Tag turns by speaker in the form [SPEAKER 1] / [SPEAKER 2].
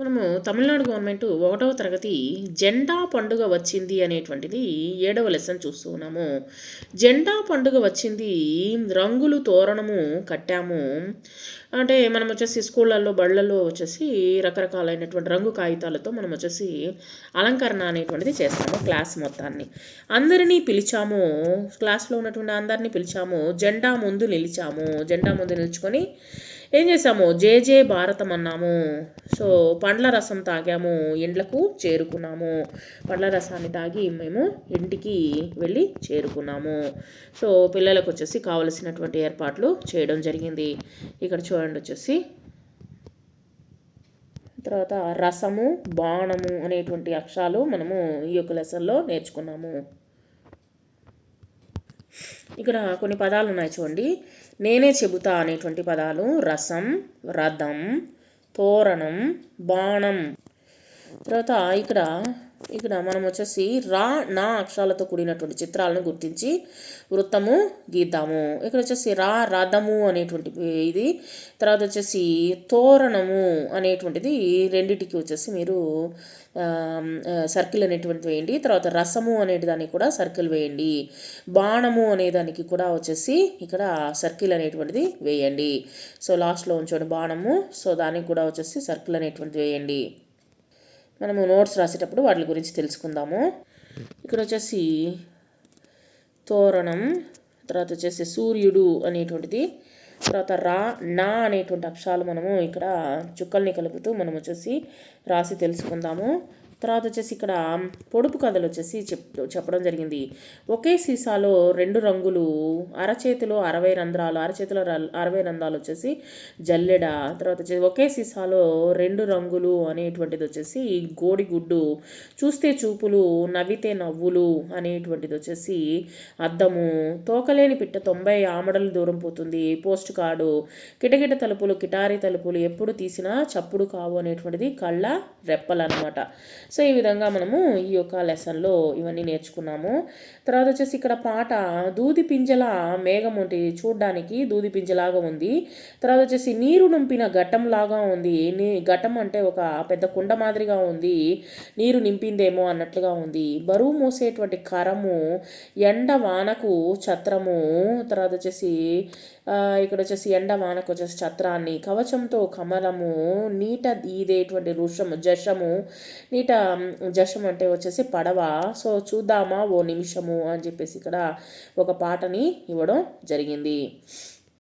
[SPEAKER 1] మనము తమిళనాడు గవర్నమెంట్ ఒకటవ తరగతి జెండా పండుగ వచ్చింది అనేటువంటిది ఏడవ లెసన్ చూస్తూ ఉన్నాము. జెండా పండుగ వచ్చింది రంగులు తోరణము కట్టాము. అంటే మనం వచ్చేసి స్కూళ్ళల్లో బళ్ళల్లో వచ్చేసి రకరకాలైనటువంటి రంగు కాగితాలతో మనం వచ్చేసి అలంకరణ అనేటువంటిది చేస్తాము క్లాస్ మొత్తాన్ని. అందరినీ పిలిచాము క్లాస్లో ఉన్నటువంటి అందరినీ పిలిచాము జెండా ముందు నిలిచాము. జెండా ముందు నిలుచుకొని ఏం చేసాము జే జే భారతం అన్నాము. సో పండ్ల రసం తాగాము. ఇండ్లకు చేరుకున్నాము. పండ్ల రసాన్ని తాగి మేము ఇంటికి వెళ్ళి చేరుకున్నాము. సో పిల్లలకు వచ్చేసి కావలసినటువంటి ఏర్పాట్లు చేయడం జరిగింది. ఇక్కడ చూడండి వచ్చేసి. తర్వాత రసము బాణము అనేటువంటి అక్షరాలు మనము ఈ యొక్క లెసన్లో నేర్చుకున్నాము. ఇక్కడ కొన్ని పదాలు ఉన్నాయి చూడండి. నేనే చెబుతా అనేటువంటి పదాలు రసం రథం తోరణం బాణం. తర్వాత ఇక్కడ ఇక్కడ మనం వచ్చేసి రా నా అక్షరాలతో కూడినటువంటి చిత్రాలను గుర్తించి వృత్తము గీద్దాము ఇక్కడ వచ్చేసి రా రథము అనేటువంటి ఇది. తర్వాత వచ్చేసి తోరణము అనేటువంటిది రెండిటికి వచ్చేసి మీరు సర్కిల్ అనేటువంటి వేయండి. తర్వాత రసము అనే దానికి కూడా సర్కిల్ వేయండి. బాణము అనే దానికి కూడా వచ్చేసి ఇక్కడ సర్కిల్ అనేటువంటిది వేయండి. సో లాస్ట్లో ఉంచండి బాణము. సో దానికి కూడా వచ్చేసి సర్కిల్ అనేటువంటిది వేయండి. మనము నోట్స్ రాసేటప్పుడు వాటి గురించి తెలుసుకుందాము. ఇక్కడ వచ్చేసి తోరణం తర్వాత వచ్చేసి సూర్యుడు అనేటువంటిది తర్వాత రా నా అనేటువంటి అక్షరాలు మనము ఇక్కడ చుక్కల్ని కలుపుతూ మనం వచ్చేసి రాసి తెలుసుకుందాము. తర్వాత వచ్చేసి ఇక్కడ పొడుపు కథలు వచ్చేసి చెప్ చెప్పడం జరిగింది. ఒకే సీసాలో రెండు రంగులు అరచేతిలో అరవై రంధ్రాలు అరచేతిలో అరవై రంధ్రాలు వచ్చేసి జల్లెడ తర్వాత వచ్చేసి ఒకే సీసాలో రెండు రంగులు అనేటువంటిది వచ్చేసి గోడిగుడ్డు చూస్తే చూపులు నవ్వితే నవ్వులు అనేటువంటిది వచ్చేసి అద్దము తోకలేని పిట్ట తొంభై ఆమడలు దూరం పోతుంది. పోస్ట్ కార్డు కిటకిట తలుపులు కిటారి తలుపులు ఎప్పుడు తీసినా చప్పుడు కావు అనేటువంటిది కళ్ళ రెప్పలు అనమాట సో ఈ విధంగా మనము ఈ యొక్క లెసన్లో ఇవన్నీ నేర్చుకున్నాము. తర్వాత వచ్చేసి ఇక్కడ పాట దూది పింజల మేఘం ఉంటుంది చూడడానికి దూది పింజలాగా ఉంది. తర్వాత వచ్చేసి నీరు నింపిన ఘట్టంలాగా ఉంది. నీ ఘట్టం అంటే ఒక పెద్ద కుండ మాదిరిగా ఉంది. నీరు నింపిందేమో అన్నట్లుగా ఉంది. బరువు మోసేటువంటి కరము ఎండ వానకు ఛత్రము. తర్వాత వచ్చేసి ఇక్కడ వచ్చేసి ఎండ వానకు వచ్చేసి ఛత్రాన్ని కవచంతో కమలము నీట ఈదేటువంటి రుషము జషము నీట జషం అంటే వచ్చేసి పడవ. సో చూద్దామా ఓ నిమిషము అని చెప్పేసి ఇక్కడ ఒక పాటని ఇవ్వడం జరిగింది.